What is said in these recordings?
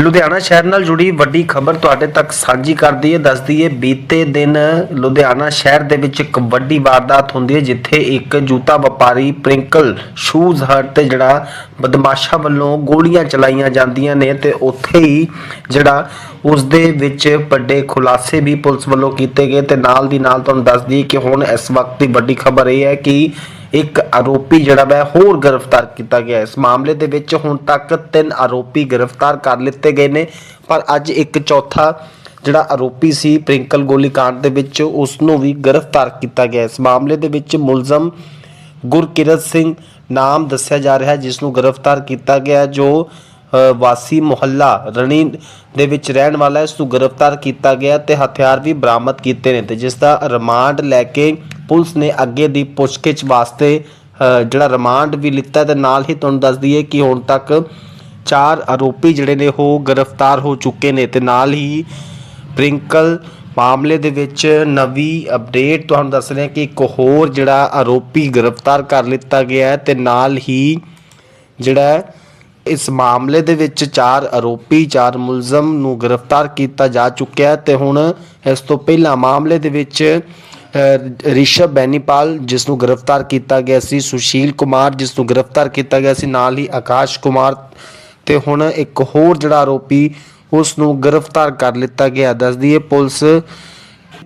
ਲੁਧਿਆਣਾ ਸ਼ਹਿਰ ਨਾਲ ਜੁੜੀ ਵੱਡੀ ਖਬਰ ਤੁਹਾਡੇ ਤੱਕ ਸਾਂਝੀ ਕਰਦੀ ਹੈ ਦੱਸਦੀ ਹੈ ਬੀਤੇ ਦਿਨ ਲੁਧਿਆਣਾ ਸ਼ਹਿਰ ਦੇ ਵਿੱਚ ਇੱਕ ਵੱਡੀ ਵਾਰਦਾਤ ਹੁੰਦੀ ਹੈ, ਜਿੱਥੇ ਇੱਕ ਜੂਤਾ ਵਪਾਰੀ ਪ੍ਰਿੰਕਲ ਸ਼ੂਜ਼ ਹਟ ਤੇ ਜਿਹੜਾ ਬਦਮਾਸ਼ਾਂ ਵੱਲੋਂ ਗੋਲੀਆਂ ਚਲਾਈਆਂ ਜਾਂਦੀਆਂ ਨੇ ਤੇ ਉੱਥੇ ਹੀ ਜਿਹੜਾ ਉਸ ਦੇ ਵਿੱਚ ਵੱਡੇ ਖੁਲਾਸੇ ਵੀ ਪੁਲਿਸ ਵੱਲੋਂ ਕੀਤੇ ਗਏ ਤੇ ਨਾਲ ਦੀ ਨਾਲ ਤੁਹਾਨੂੰ ਦੱਸਦੀ ਕਿ ਹੁਣ ਇਸ ਵਕਤ ਦੀ ਵੱਡੀ ਖਬਰ ਇਹ ਹੈ ਕਿ ਇੱਕ ਆਰੋਪੀ ਜਿਹੜਾ ਵੈ ਹੋਰ ਗ੍ਰਿਫਤਾਰ ਕੀਤਾ ਗਿਆ ਇਸ ਮਾਮਲੇ ਦੇ ਵਿੱਚ ਹੁਣ ਤੱਕ ਤਿੰਨ ਆਰੋਪੀ ਗ੍ਰਿਫਤਾਰ ਕਰ ਲਿੱਤੇ ਗਏ ਨੇ, ਪਰ ਅੱਜ ਇੱਕ ਚੌਥਾ ਜਿਹੜਾ ਆਰੋਪੀ ਸੀ ਪ੍ਰਿੰਕਲ ਗੋਲੀकांड ਦੇ ਵਿੱਚ ਉਸ ਨੂੰ ਵੀ ਗ੍ਰਿਫਤਾਰ ਕੀਤਾ ਗਿਆ ਇਸ ਮਾਮਲੇ ਦੇ ਵਿੱਚ ਮੁਲਜ਼ਮ ਗੁਰਕਿਰਤ ਸਿੰਘ ਨਾਮ ਦੱਸਿਆ ਜਾ ਰਿਹਾ ਹੈ ਜਿਸ ਨੂੰ ਗ੍ਰਿਫਤਾਰ ਕੀਤਾ ਗਿਆ ਜੋ ਵਾਸੀ ਮੁਹੱਲਾ ਰਣੀ ਦੇ ਵਿੱਚ ਰਹਿਣ ਵਾਲਾ ਹੈ। ਇਸ ਨੂੰ ਗ੍ਰਿਫਤਾਰ ਕੀਤਾ ਗਿਆ ਤੇ ਹਥਿਆਰ ਵੀ ਬਰਾਮਦ ਕੀਤੇ ਨੇ ਤੇ ਜਿਸ ਦਾ ਰਿਮਾਂਡ ਲੈ ਕੇ ਪੁਲਿਸ ਨੇ ਅੱਗੇ ਦੀ ਪੁੱਛਗਿੱਛ ਵਾਸਤੇ ਜਿਹੜਾ ਰਿਮਾਂਡ ਵੀ ਲਿੱਤਾ ਤੇ ਨਾਲ ਹੀ ਤੁਹਾਨੂੰ ਦੱਸ ਦਈਏ ਕਿ ਹੁਣ ਤੱਕ ਚਾਰ ਆਰੋਪੀ ਜਿਹੜੇ ਨੇ ਉਹ ਗ੍ਰਿਫਤਾਰ ਹੋ ਚੁੱਕੇ ਨੇ ਤੇ ਨਾਲ ਹੀ ਪ੍ਰਿੰਕਲ ਮਾਮਲੇ ਦੇ ਵਿੱਚ ਨਵੀਂ ਅਪਡੇਟ ਤੁਹਾਨੂੰ ਦੱਸ ਰਹੇ ਹਾਂ ਕਿ ਇੱਕ ਹੋਰ ਜਿਹੜਾ ਆਰੋਪੀ ਗ੍ਰਿਫਤਾਰ ਕਰ ਲਿੱਤਾ ਗਿਆ ਹੈ ਤੇ ਨਾਲ ਹੀ ਜਿਹੜਾ ਇਸ ਮਾਮਲੇ ਦੇ ਵਿੱਚ ਚਾਰ ਆਰੋਪੀ, ਚਾਰ ਮੁਲਜ਼ਮ ਨੂੰ ਗ੍ਰਿਫਤਾਰ ਕੀਤਾ ਜਾ ਚੁੱਕਿਆ ਹੈ ਤੇ ਹੁਣ ਇਸ ਤੋਂ ਪਹਿਲਾਂ ਮਾਮਲੇ ਦੇ ਵਿੱਚ ਅ, ਰਿਸ਼ਵ ਬੈਨੀਪਾਲ ਜਿਸ ਨੂੰ ਗ੍ਰਿਫਤਾਰ ਕੀਤਾ ਗਿਆ ਸੀ ਸੁਸ਼ੀਲ ਕੁਮਾਰ ਜਿਸ ਨੂੰ ਗ੍ਰਿਫਤਾਰ ਕੀਤਾ ਗਿਆ ਸੀ ਨਾਲ ਹੀ ਆਕਾਸ਼ ਕੁਮਾਰ ਤੇ ਹੁਣ ਇੱਕ ਹੋਰ ਜਿਹੜਾ ਆਰੋਪੀ ਉਸ ਨੂੰ ਗ੍ਰਿਫਤਾਰ ਕਰ ਲਿੱਤਾ ਗਿਆ। ਦੱਸਦੀ ਹੈ ਪੁਲਿਸ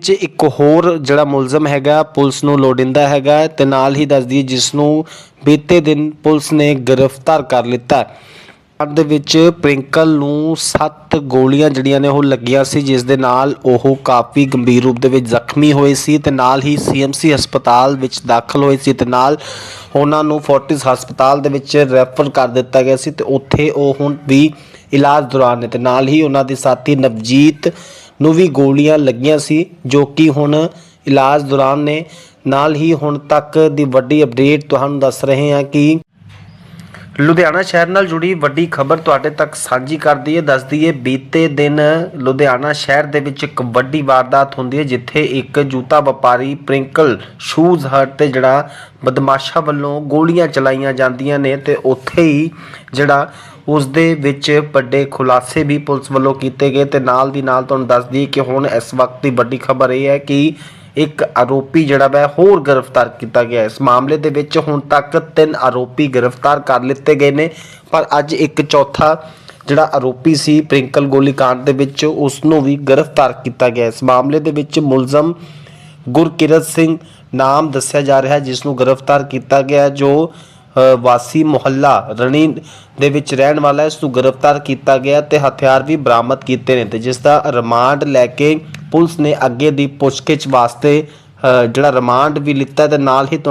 ਚ ਇੱਕ ਹੋਰ ਜਿਹੜਾ ਮੁਲਜ਼ਮ ਹੈਗਾ ਪੁਲਿਸ ਨੂੰ ਲੋੜਿੰਦਾ ਹੈਗਾ ਤੇ ਨਾਲ ਹੀ ਦੱਸਦੀ ਹੈ ਜਿਸ ਨੂੰ ਬੀਤੇ ਦਿਨ ਪੁਲਿਸ ਨੇ ਗ੍ਰਿਫਤਾਰ ਕਰ ਲਿੱਤਾ। ਦੇ ਵਿੱਚ ਪ੍ਰਿੰਕਲ ਨੂੰ 7 ਗੋਲੀਆਂ ਜਿਹੜੀਆਂ ਨੇ ਉਹ ਲੱਗੀਆਂ ਸੀ, ਜਿਸ ਦੇ ਨਾਲ ਉਹ ਕਾਫੀ ਗੰਭੀਰ ਰੂਪ ਦੇ ਵਿੱਚ ਜ਼ਖਮੀ ਹੋਏ ਸੀ ਤੇ ਨਾਲ ਹੀ ਸੀਐਮਸੀ ਹਸਪਤਾਲ ਵਿੱਚ ਦਾਖਲ ਹੋਏ ਸੀ ਤੇ ਨਾਲ ਉਹਨਾਂ ਨੂੰ ਫੋਰਟਿਸ ਹਸਪਤਾਲ ਦੇ ਵਿੱਚ ਰੈਫਰ ਕਰ ਦਿੱਤਾ ਗਿਆ ਸੀ ਤੇ ਉੱਥੇ ਉਹ ਹੁਣ ਵੀ ਇਲਾਜ ਦੌਰਾਨ ਨੇ ਤੇ ਨਾਲ ਹੀ ਉਹਨਾਂ ਦੇ ਸਾਥੀ ਨਵਜੀਤ ਨੂੰ ਵੀ ਗੋਲੀਆਂ ਲੱਗੀਆਂ ਸੀ, ਜੋ ਕਿ ਹੁਣ ਇਲਾਜ ਦੌਰਾਨ ਨੇ। ਨਾਲ ਹੀ ਹੁਣ ਤੱਕ ਦੀ ਵੱਡੀ ਅਪਡੇਟ ਤੁਹਾਨੂੰ ਦੱਸ ਰਹੇ ਹਾਂ ਕਿ ਲੁਧਿਆਣਾ ਸ਼ਹਿਰ ਨਾਲ ਜੁੜੀ ਵੱਡੀ ਖਬਰ ਤੁਹਾਡੇ ਤੱਕ ਸਾਂਝੀ ਕਰਦੀ ਹੈ, ਦੱਸਦੀ ਹੈ, ਬੀਤੇ ਦਿਨ ਲੁਧਿਆਣਾ ਸ਼ਹਿਰ ਦੇ ਵਿੱਚ ਇੱਕ ਵੱਡੀ ਵਾਰਦਾਤ ਹੁੰਦੀ ਹੈ, ਜਿੱਥੇ ਇੱਕ ਜੂਤਾ ਵਪਾਰੀ ਪ੍ਰਿੰਕਲ ਸ਼ੂਜ਼ ਹਟ ਤੇ ਜਿਹੜਾ ਬਦਮਾਸ਼ਾਂ ਵੱਲੋਂ ਗੋਲੀਆਂ ਚਲਾਈਆਂ ਜਾਂਦੀਆਂ ਨੇ ਤੇ ਉੱਥੇ ਹੀ ਜਿਹੜਾ ਉਸ ਦੇ ਵਿੱਚ ਵੱਡੇ ਖੁਲਾਸੇ ਵੀ ਪੁਲਿਸ ਵੱਲੋਂ ਕੀਤੇ ਗਏ ਤੇ ਨਾਲ ਦੀ ਨਾਲ ਤੁਹਾਨੂੰ ਦੱਸਦੀ ਕਿ ਹੁਣ ਇਸ ਵਕਤ ਦੀ ਵੱਡੀ ਖਬਰ ਇਹ ਹੈ ਕਿ ਇੱਕ ਆਰੋਪੀ ਜਿਹੜਾ ਵੈ ਹੋਰ ਗ੍ਰਿਫਤਾਰ ਕੀਤਾ ਗਿਆ। ਇਸ ਮਾਮਲੇ ਦੇ ਵਿੱਚ ਹੁਣ ਤੱਕ ਤਿੰਨ ਆਰੋਪੀ ਗ੍ਰਿਫਤਾਰ ਕਰ ਲਿੱਤੇ ਗਏ ਨੇ, ਪਰ ਅੱਜ ਇੱਕ ਚੌਥਾ ਜਿਹੜਾ ਆਰੋਪੀ ਸੀ ਪ੍ਰਿੰਕਲ ਗੋਲੀकांड ਦੇ ਵਿੱਚ ਉਸ ਨੂੰ ਵੀ ਗ੍ਰਿਫਤਾਰ ਕੀਤਾ ਗਿਆ। ਇਸ ਮਾਮਲੇ ਦੇ ਵਿੱਚ ਮੁਲਜ਼ਮ ਗੁਰਕਿਰਤ ਸਿੰਘ ਨਾਮ ਦੱਸਿਆ ਜਾ ਰਿਹਾ ਹੈ ਜਿਸ ਨੂੰ ਗ੍ਰਿਫਤਾਰ ਕੀਤਾ ਗਿਆ, ਜੋ ਵਾਸੀ ਮੁਹੱਲਾ ਰਣੀ ਦੇ ਵਿੱਚ ਰਹਿਣ ਵਾਲਾ ਇਸ ਨੂੰ ਗ੍ਰਿਫਤਾਰ ਕੀਤਾ ਗਿਆ ਤੇ ਹਥਿਆਰ ਵੀ ਬਰਾਮਦ ਕੀਤੇ ਨੇ ਤੇ ਜਿਸ ਦਾ ਰਿਮਾਂਡ ਲੈ ਕੇ ਪੁਲਿਸ ਨੇ ਅੱਗੇ ਦੀ ਪੁੱਛਗਿੱਛ ਵਾਸਤੇ ਜਿਹੜਾ ਰਿਮਾਂਡ ਵੀ ਲਿੱਤਾ ਤੇ ਨਾਲ ਹੀ ਤੁਹਾਨੂੰ